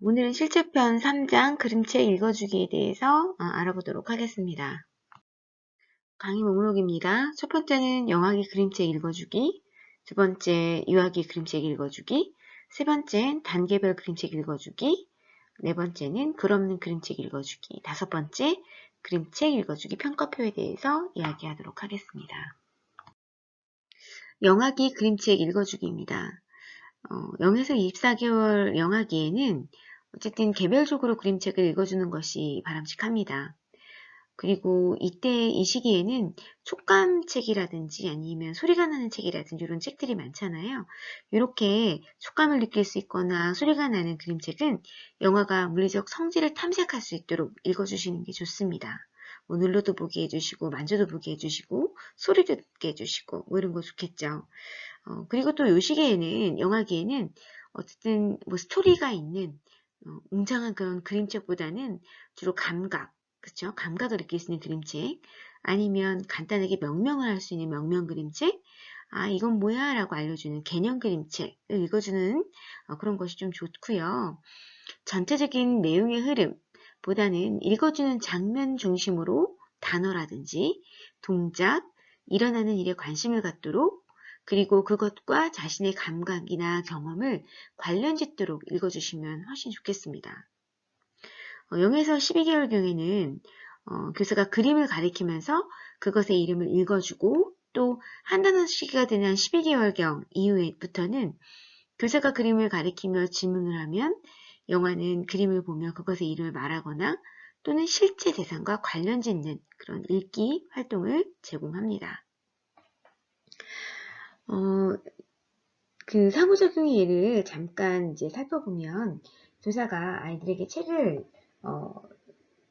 오늘은 실제편 3장 그림책 읽어주기에 대해서 어, 알아보도록 하겠습니다. 강의 목록입니다. 첫 번째는 영화기 그림책 읽어주기, 두 번째 유아기 그림책 읽어주기, 세 번째는 단계별 그림책 읽어주기, 네 번째는 글 없는 그림책 읽어주기, 다섯 번째 그림책 읽어주기 평가표에 대해서 이야기하도록 하겠습니다. 영화기 그림책 읽어주기입니다. 어, 0에서 24개월 영화기에는 어쨌든 개별적으로 그림책을 읽어주는 것이 바람직합니다. 그리고 이때 이 시기에는 촉감책이라든지 아니면 소리가 나는 책이라든지 이런 책들이 많잖아요. 이렇게 촉감을 느낄 수 있거나 소리가 나는 그림책은 영화가 물리적 성질을 탐색할 수 있도록 읽어주시는 게 좋습니다. 뭐 눌러도 보게 해주시고 만져도 보게 해주시고 소리도 듣게 해주시고 뭐 이런 거 좋겠죠. 어, 그리고 또 요 시기에는 영화기에는 어쨌든 뭐 스토리가 있는 어, 웅장한 그런 그림책보다는 주로 감각, 그쵸? 감각을 느낄 수 있는 그림책 아니면 간단하게 명명을 할 수 있는 명명 그림책 아 이건 뭐야 라고 알려주는 개념 그림책을 읽어주는 어, 그런 것이 좀 좋고요. 전체적인 내용의 흐름 보다는 읽어주는 장면 중심으로 단어라든지 동작, 일어나는 일에 관심을 갖도록 그리고 그것과 자신의 감각이나 경험을 관련 짓도록 읽어주시면 훨씬 좋겠습니다. 어, 0에서 12개월 경에는 어, 교사가 그림을 가리키면서 그것의 이름을 읽어주고 또 한 단어 시기가 되는 12개월경 이후부터는 교사가 그림을 가리키며 질문을 하면 영화는 그림을 보며 그것의 이름을 말하거나 또는 실제 대상과 관련 짓는 그런 읽기 활동을 제공합니다. 어, 그 상호작용의 예를 잠깐 이제 살펴보면 교사가 아이들에게 책을 어,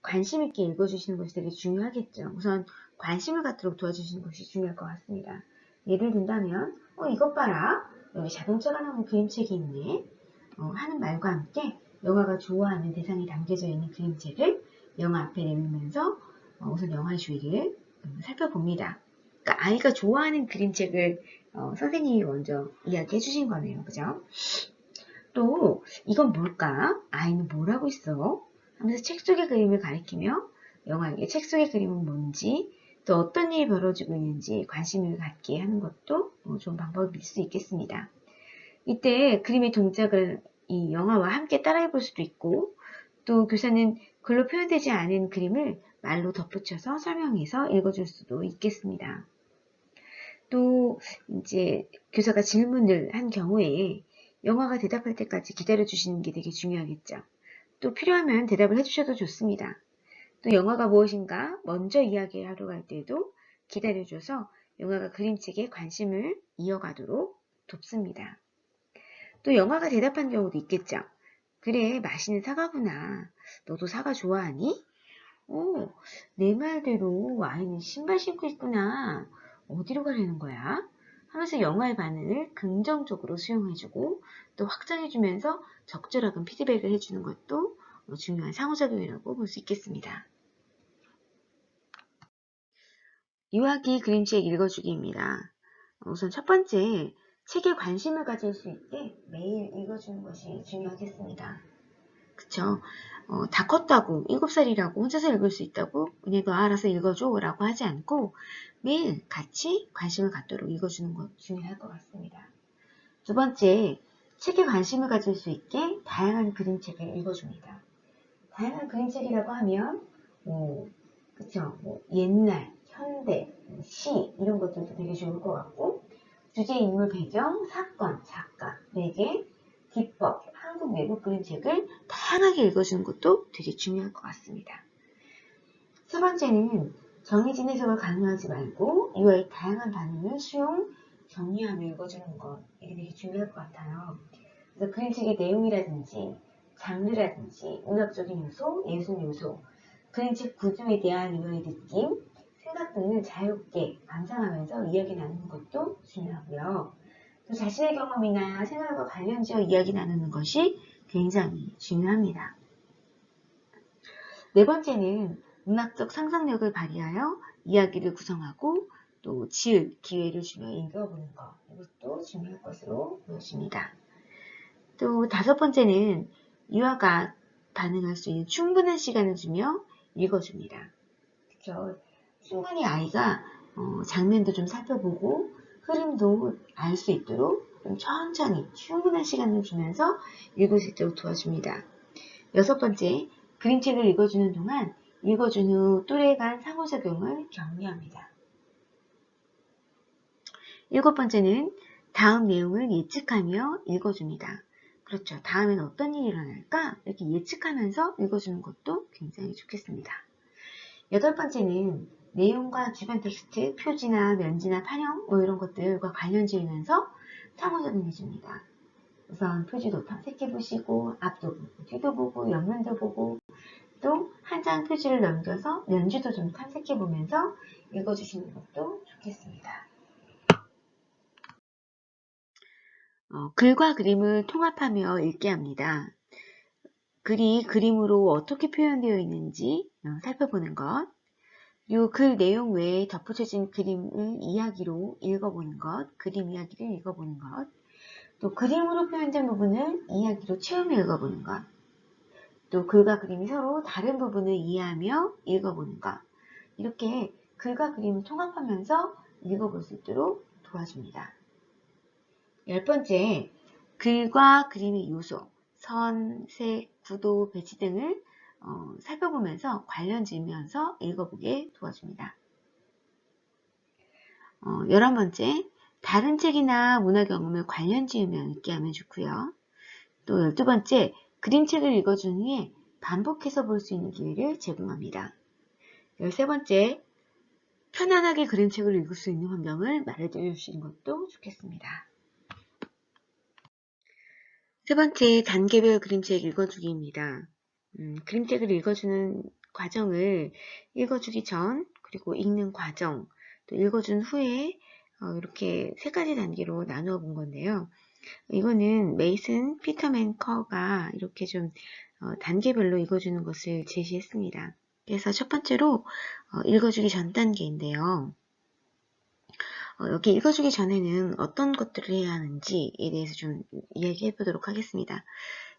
관심 있게 읽어주시는 것이 되게 중요하겠죠. 우선 관심을 갖도록 도와주시는 것이 중요할 것 같습니다. 예를 든다면 어 이것 봐라 여기 자동차가 나오는 그림책이 있네 어, 하는 말과 함께 영화가 좋아하는 대상이 담겨져 있는 그림책을 영화 앞에 내밀면서 어, 우선 영화의 주의를 음, 살펴봅니다. 그러니까 아이가 좋아하는 그림책을 어, 선생님이 먼저 이야기해 주신 거네요. 그죠? 또 이건 뭘까? 아이는 뭘 하고 있어? 하면서 책 속의 그림을 가리키며 영화에게 책 속의 그림은 뭔지 또 어떤 일이 벌어지고 있는지 관심을 갖게 하는 것도 어, 좋은 방법일 수 있겠습니다. 이때 그림의 동작을 이 영화와 함께 따라해 볼 수도 있고 또 교사는 글로 표현되지 않은 그림을 말로 덧붙여서 설명해서 읽어줄 수도 있겠습니다. 또 이제 교사가 질문을 한 경우에 영화가 대답할 때까지 기다려 주시는 게 되게 중요하겠죠. 또 필요하면 대답을 해주셔도 좋습니다. 또 영화가 무엇인가 먼저 이야기하러 갈 때도 기다려줘서 영화가 그림책에 관심을 이어가도록 돕습니다. 또 영화가 대답한 경우도 있겠죠. 그래 맛있는 사과구나. 너도 사과 좋아하니? 오, 내 말대로 아이는 신발 신고 있구나. 어디로 가려는 거야? 하면서 영화의 반응을 긍정적으로 수용해주고 또 확장해주면서 적절한 피드백을 해주는 것도 중요한 상호작용이라고 볼 수 있겠습니다. 유아기 그림책 읽어주기입니다. 우선 첫 번째, 책에 관심을 가질 수 있게 매일 읽어주는 것이 중요하겠습니다. 그쵸? 어, 다 컸다고 7살이라고 혼자서 읽을 수 있다고 은혜도 알아서 읽어줘 라고 하지 않고 매일 같이 관심을 갖도록 읽어주는 것 중요할 것 같습니다. 두 번째, 책에 관심을 가질 수 있게 다양한 그림책을 읽어줍니다. 다양한 그림책이라고 하면 뭐, 그쵸? 뭐 옛날, 현대, 시 이런 것들도 되게 좋을 것 같고 주제, 인물, 배경, 사건, 작가, 매개, 기법, 한국 외국 그림책을 다양하게 읽어주는 것도 되게 중요할 것 같습니다. 세 번째는 정해진 해석을 강요하지 말고 이와의 다양한 반응을 수용, 정리하며 읽어주는 것 이게 되게 중요할 것 같아요. 그래서 그림책의 내용이라든지 장르라든지 문학적인 요소, 예술 요소, 그림책 구조에 대한 이와의 느낌, 생각 등을 자유롭게 감상하면서 이야기 나누는 것도 중요하고요. 또 자신의 경험이나 생활과 관련지어 이야기 나누는 것이 굉장히 중요합니다. 네 번째는 문학적 상상력을 발휘하여 이야기를 구성하고 또 지을 기회를 주며 읽어보는 것 이것도 중요할 것으로 보여집니다. 또 다섯 번째는 유아가 반응할 수 있는 충분한 시간을 주며 읽어줍니다. 그렇죠. 충분히 아이가 어, 장면도 좀 살펴보고 흐름도 알 수 있도록 좀 천천히 충분한 시간을 주면서 읽을 수 있도록 도와줍니다. 여섯 번째, 그림책을 읽어주는 동안 읽어준 후 또래 간 상호작용을 격려합니다. 일곱 번째는 다음 내용을 예측하며 읽어줍니다. 그렇죠. 다음엔 어떤 일이 일어날까? 이렇게 예측하면서 읽어주는 것도 굉장히 좋겠습니다. 여덟 번째는 내용과 주변 텍스트, 표지나 면지나 판형 뭐 이런 것들과 관련 지으면서 상호작용해 줍니다. 우선 표지도 탐색해 보시고 앞도 보고 뒤도 보고 옆면도 보고 또 한 장 표지를 넘겨서 면지도 좀 탐색해 보면서 읽어주시는 것도 좋겠습니다. 어, 글과 그림을 통합하며 읽게 합니다. 글이 그림으로 어떻게 표현되어 있는지 어, 살펴보는 것, 이글 내용 외에 덧붙여진 그림을 이야기로 읽어보는 것, 그림 이야기를 읽어보는 것, 또 그림으로 표현된 부분을 이야기로 체험해 읽어보는 것, 또 글과 그림이 서로 다른 부분을 이해하며 읽어보는 것, 이렇게 글과 그림을 통합하면서 읽어볼 수 있도록 도와줍니다. 열 번째, 글과 그림의 요소, 선, 색, 구도, 배치 등을 어, 살펴보면서 관련 지으면서 읽어보게 도와줍니다. 어, 열한 번째, 다른 책이나 문화 경험을 관련 지으며 읽게 하면 좋고요. 또 열두 번째, 그림책을 읽어준 후에 반복해서 볼 수 있는 기회를 제공합니다. 열세 번째, 편안하게 그림책을 읽을 수 있는 환경을 마련해 주시는 것도 좋겠습니다. 세 번째, 단계별 그림책 읽어주기입니다. 음, 그림책을 읽어주는 과정을 읽어주기 전, 그리고 읽는 과정, 또 읽어준 후에 어, 이렇게 세 가지 단계로 나누어 본 건데요. 이거는 메이슨 피터맨 커가 이렇게 좀 어, 단계별로 읽어주는 것을 제시했습니다. 그래서 첫 번째로 어, 읽어주기 전 단계인데요. 어, 여기 읽어주기 전에는 어떤 것들을 해야 하는지에 대해서 좀 이야기해 보도록 하겠습니다.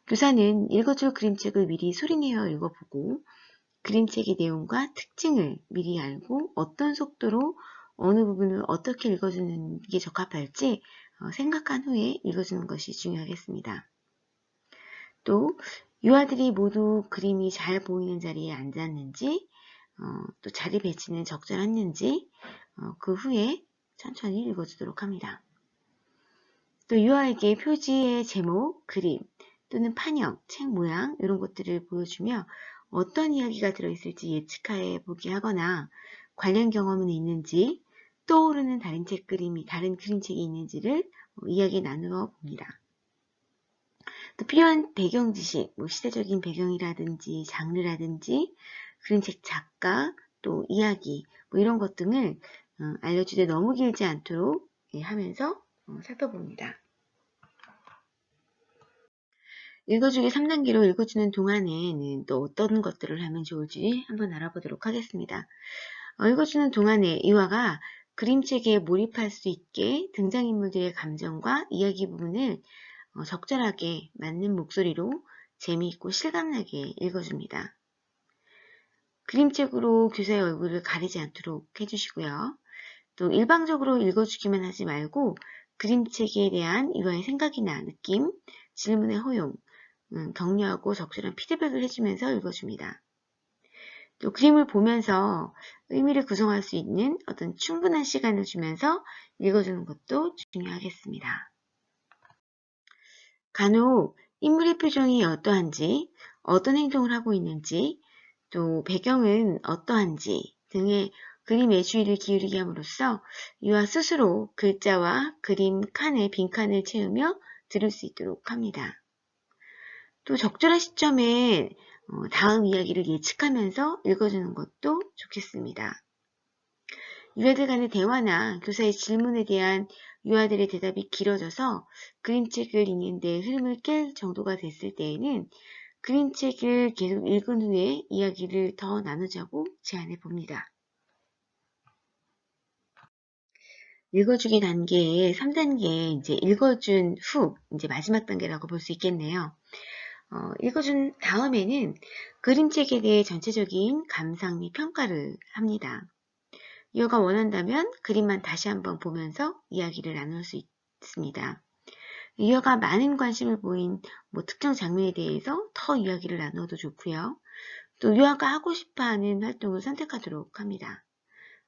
교사는 읽어줄 그림책을 미리 소리내어 읽어보고 그림책의 내용과 특징을 미리 알고 어떤 속도로 어느 부분을 어떻게 읽어주는 게 적합할지 어, 생각한 후에 읽어주는 것이 중요하겠습니다. 또 유아들이 모두 그림이 잘 보이는 자리에 앉았는지 어, 또 자리 배치는 적절했는지 어, 그 후에 천천히 읽어주도록 합니다. 또 유아에게 표지의 제목, 그림 또는 판형, 책 모양 이런 것들을 보여주며 어떤 이야기가 들어있을지 예측해 보게 하거나 관련 경험은 있는지 떠오르는 다른 책 그림이 다른 그림책이 있는지를 이야기 나누어 봅니다. 또 필요한 배경 지식, 뭐 시대적인 배경이라든지 장르라든지 그림책 작가, 또 이야기 뭐 이런 것 등을 어, 알려주되 너무 길지 않도록 예, 하면서 어, 살펴봅니다. 읽어주기 3단계로 읽어주는 동안에는 또 어떤 것들을 하면 좋을지 한번 알아보도록 하겠습니다. 어, 읽어주는 동안에 이화가 그림책에 몰입할 수 있게 등장인물들의 감정과 이야기 부분을 적절하게 맞는 목소리로 재미있고 실감나게 읽어줍니다. 그림책으로 교사의 얼굴을 가리지 않도록 해주시고요. 또 일방적으로 읽어주기만 하지 말고 그림책에 대한 이와의 생각이나 느낌, 질문의 허용, 음, 격려하고 적절한 피드백을 해주면서 읽어줍니다. 또 그림을 보면서 의미를 구성할 수 있는 어떤 충분한 시간을 주면서 읽어주는 것도 중요하겠습니다. 간혹 인물의 표정이 어떠한지, 어떤 행동을 하고 있는지, 또 배경은 어떠한지 등의 그림에 주의를 기울이게 함으로써 유아 스스로 글자와 그림 칸의 빈칸을 채우며 들을 수 있도록 합니다. 또 적절한 시점에 어, 다음 이야기를 예측하면서 읽어주는 것도 좋겠습니다. 유아들 간의 대화나 교사의 질문에 대한 유아들의 대답이 길어져서 그림책을 읽는 데 흐름을 깰 정도가 됐을 때에는 그림책을 계속 읽은 후에 이야기를 더 나누자고 제안해 봅니다. 읽어주기 단계의 3단계 이제 읽어준 후 이제 마지막 단계라고 볼 수 있겠네요. 어, 읽어준 다음에는 그림책에 대해 전체적인 감상 및 평가를 합니다. 유아가 원한다면 그림만 다시 한번 보면서 이야기를 나눌 수 있습니다. 유아가 많은 관심을 보인 뭐 특정 장면에 대해서 더 이야기를 나누어도 좋고요. 또 유아가 하고 싶어하는 활동을 선택하도록 합니다.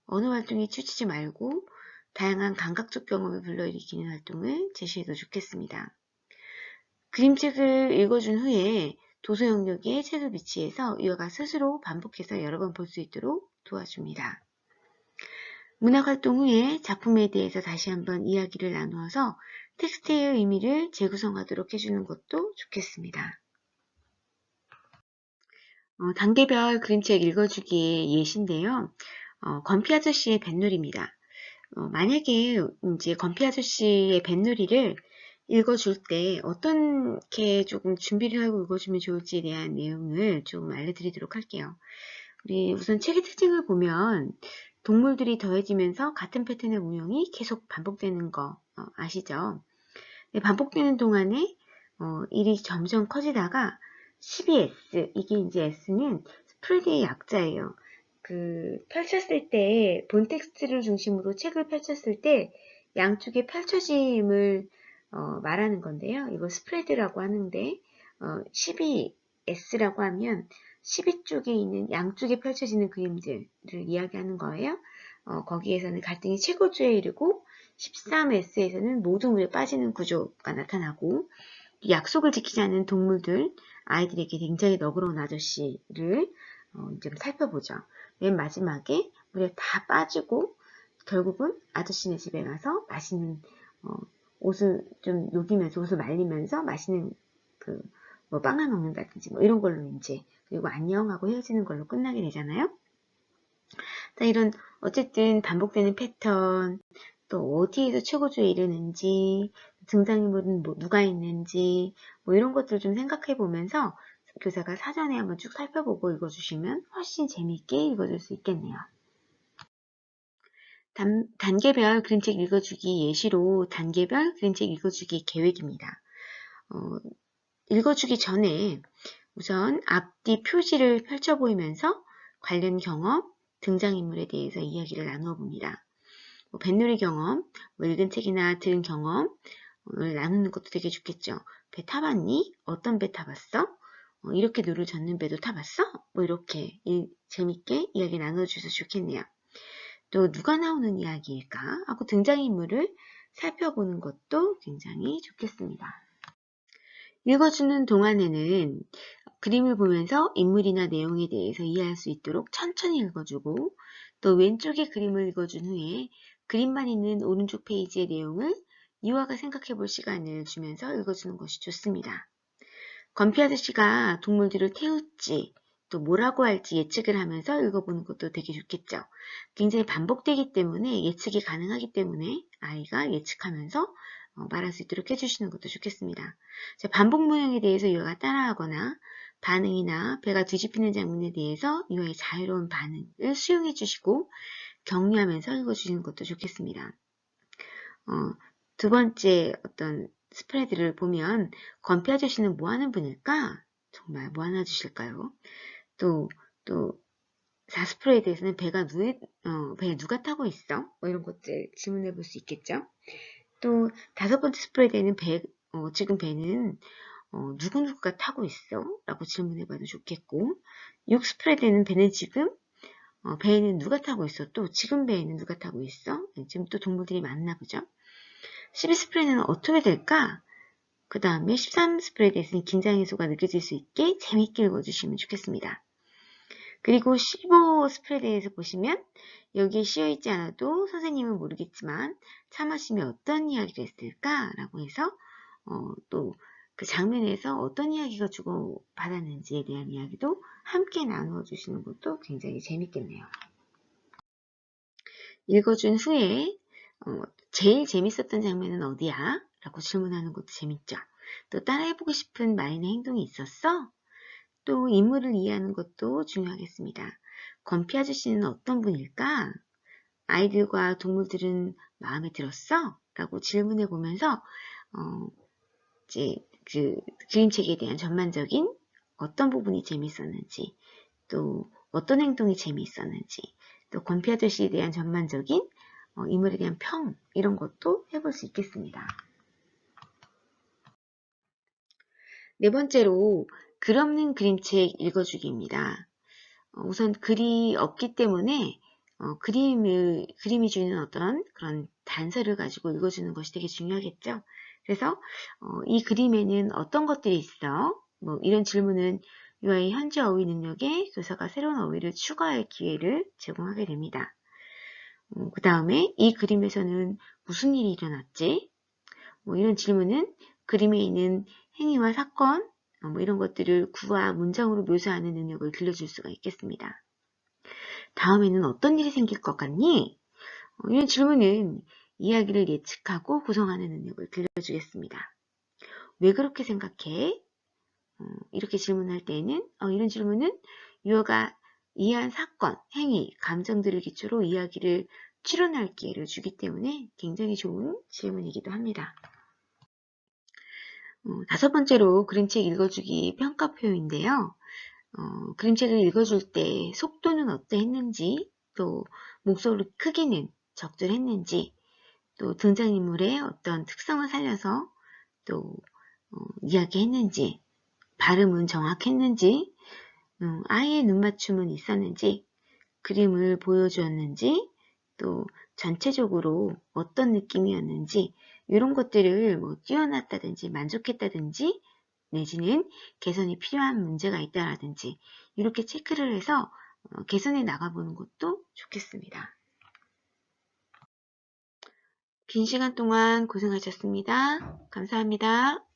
어느 활동에 치우치지 말고 다양한 감각적 경험을 불러일으키는 활동을 제시해도 좋겠습니다. 그림책을 읽어준 후에 도서 영역에 책을 비치해서 유아가 스스로 반복해서 여러 번 볼 수 있도록 도와줍니다. 문학활동 후에 작품에 대해서 다시 한번 이야기를 나누어서 텍스트의 의미를 재구성하도록 해주는 것도 좋겠습니다. 어, 단계별 그림책 읽어주기의 예시인데요. 어, 건피 아저씨의 뱃놀이입니다. 어, 만약에 이제 건피 아저씨의 뱃놀이를 읽어줄 때 어떻게 조금 준비를 하고 읽어주면 좋을지에 대한 내용을 좀 알려드리도록 할게요. 우리 우선 책의 특징을 보면 동물들이 더해지면서 같은 패턴의 운영이 계속 반복되는 거 어, 아시죠? 네, 반복되는 동안에 어, 일이 점점 커지다가 12S, 이게 이제 S는 스프레드의 약자예요. 그 펼쳤을 때 본 텍스트를 중심으로 책을 펼쳤을 때 양쪽에 펼쳐짐을 어, 말하는 건데요. 이거 스프레드라고 하는데 어, 12S라고 하면 12쪽에 있는 양쪽에 펼쳐지는 그림들을 이야기하는 거예요. 어, 거기에서는 갈등이 최고조에 이르고 13S에서는 모든 물에 빠지는 구조가 나타나고 약속을 지키지 않는 동물들, 아이들에게 굉장히 너그러운 아저씨를 어, 좀 살펴보죠. 맨 마지막에 물에 다 빠지고 결국은 아저씨네 집에 가서 맛있는 어, 옷을 좀 녹이면서 옷을 말리면서 맛있는 그 뭐 빵을 먹는다든지 뭐 이런 걸로 이제 그리고 안녕하고 헤어지는 걸로 끝나게 되잖아요. 자, 이런 어쨌든 반복되는 패턴 또 어디에서 최고조에 이르는지 등장인물은 뭐 누가 있는지 뭐 이런 것들을 좀 생각해 보면서 교사가 사전에 한번 쭉 살펴보고 읽어주시면 훨씬 재미있게 읽어줄 수 있겠네요. 단, 단계별 그림책 읽어주기 예시로 단계별 그림책 읽어주기 계획입니다. 어, 읽어주기 전에 우선 앞뒤 표지를 펼쳐 보이면서 관련 경험, 등장인물에 대해서 이야기를 나누어 봅니다. 뭐 뱃놀이 경험, 뭐 읽은 책이나 들은 경험을 나누는 것도 되게 좋겠죠. 배 타봤니? 어떤 배 타봤어? 어, 이렇게 누를 젓는 배도 타봤어? 뭐 이렇게 이, 재밌게 이야기 나눠주셔서 좋겠네요. 또 누가 나오는 이야기일까 하고 등장인물을 살펴보는 것도 굉장히 좋겠습니다. 읽어주는 동안에는 그림을 보면서 인물이나 내용에 대해서 이해할 수 있도록 천천히 읽어주고 또 왼쪽에 그림을 읽어준 후에 그림만 있는 오른쪽 페이지의 내용을 이와가 생각해 볼 시간을 주면서 읽어주는 것이 좋습니다. 건피 아저씨가 동물들을 태울지 또 뭐라고 할지 예측을 하면서 읽어보는 것도 되게 좋겠죠. 굉장히 반복되기 때문에 예측이 가능하기 때문에 아이가 예측하면서 어, 말할 수 있도록 해주시는 것도 좋겠습니다. 반복 모형에 대해서 유아가 따라하거나 반응이나 배가 뒤집히는 장면에 대해서 유아의 자유로운 반응을 수용해 주시고 격려하면서 읽어주시는 것도 좋겠습니다. 어, 두 번째 어떤 스프레드를 보면 건피 아저씨는 뭐 하는 분일까? 정말 뭐 하나 주실까요? 또, 또, 사스프레에 대해서는 배가 누, 어, 배에 누가 타고 있어? 뭐 이런 것들 질문해 볼 수 있겠죠? 또, 다섯 번째 스프레드에는 배, 어, 지금 배는 어, 누구누구가 타고 있어? 라고 질문해 봐도 좋겠고, 6 스프레드에는 배는 지금, 어, 배에는 누가 타고 있어? 또, 지금 배에는 누가 타고 있어? 네, 지금 또 동물들이 많나 보죠? 12 스프레드는 어떻게 될까? 그 다음에 13 스프레드에서는 긴장 해소가 느껴질 수 있게 재밌게 읽어주시면 좋겠습니다. 그리고 15 스프레드에서 보시면 여기에 씌어 있지 않아도 선생님은 모르겠지만 참으시면 어떤 이야기를 했을까? 라고 해서 어, 또 그 장면에서 어떤 이야기가 주고 받았는지에 대한 이야기도 함께 나누어 주시는 것도 굉장히 재밌겠네요. 읽어준 후에 어, 제일 재밌었던 장면은 어디야? 라고 질문하는 것도 재밌죠. 또 따라해보고 싶은 말이나 행동이 있었어? 또 인물을 이해하는 것도 중요하겠습니다. 건피 아저씨는 어떤 분일까? 아이들과 동물들은 마음에 들었어? 라고 질문해 보면서 어, 이제 그 그림책에 대한 전반적인 어떤 부분이 재밌었는지, 또 어떤 행동이 재미있었는지, 또 권피아저씨에 대한 전반적인 어, 인물에 대한 평 이런 것도 해볼 수 있겠습니다. 네 번째로 글 없는 그림책 읽어주기입니다. 어, 우선 글이 없기 때문에 어, 그림을, 그림이 주는 어떤 그런 단서를 가지고 읽어주는 것이 되게 중요하겠죠. 그래서 어, 이 그림에는 어떤 것들이 있어? 뭐 이런 질문은 UI 현재 어휘 능력에 교사가 새로운 어휘를 추가할 기회를 제공하게 됩니다. 어, 그 다음에 이 그림에서는 무슨 일이 일어났지? 뭐 이런 질문은 그림에 있는 행위와 사건, 어, 뭐 이런 것들을 구와 문장으로 묘사하는 능력을 길러줄 수가 있겠습니다. 다음에는 어떤 일이 생길 것 같니? 어, 이런 질문은 이야기를 예측하고 구성하는 능력을 길러주겠습니다. 왜 그렇게 생각해? 어, 이렇게 질문할 때에는 어, 이런 질문은 유어가 이해한 사건, 행위, 감정들을 기초로 이야기를 추론할 기회를 주기 때문에 굉장히 좋은 질문이기도 합니다. 어, 다섯 번째로 그림책 읽어주기 평가표인데요. 어, 그림책을 읽어줄 때 속도는 어떠했는지, 또 목소리 크기는 적절했는지, 또 등장인물의 어떤 특성을 살려서 또 어, 이야기했는지, 발음은 정확했는지, 음, 아이의 눈맞춤은 있었는지, 그림을 보여주었는지, 또 전체적으로 어떤 느낌이었는지 이런 것들을 뭐 뛰어났다든지 만족했다든지 내지는 개선이 필요한 문제가 있다라든지 이렇게 체크를 해서 어, 개선해 나가보는 것도 좋겠습니다. 긴 시간 동안 고생하셨습니다. 감사합니다.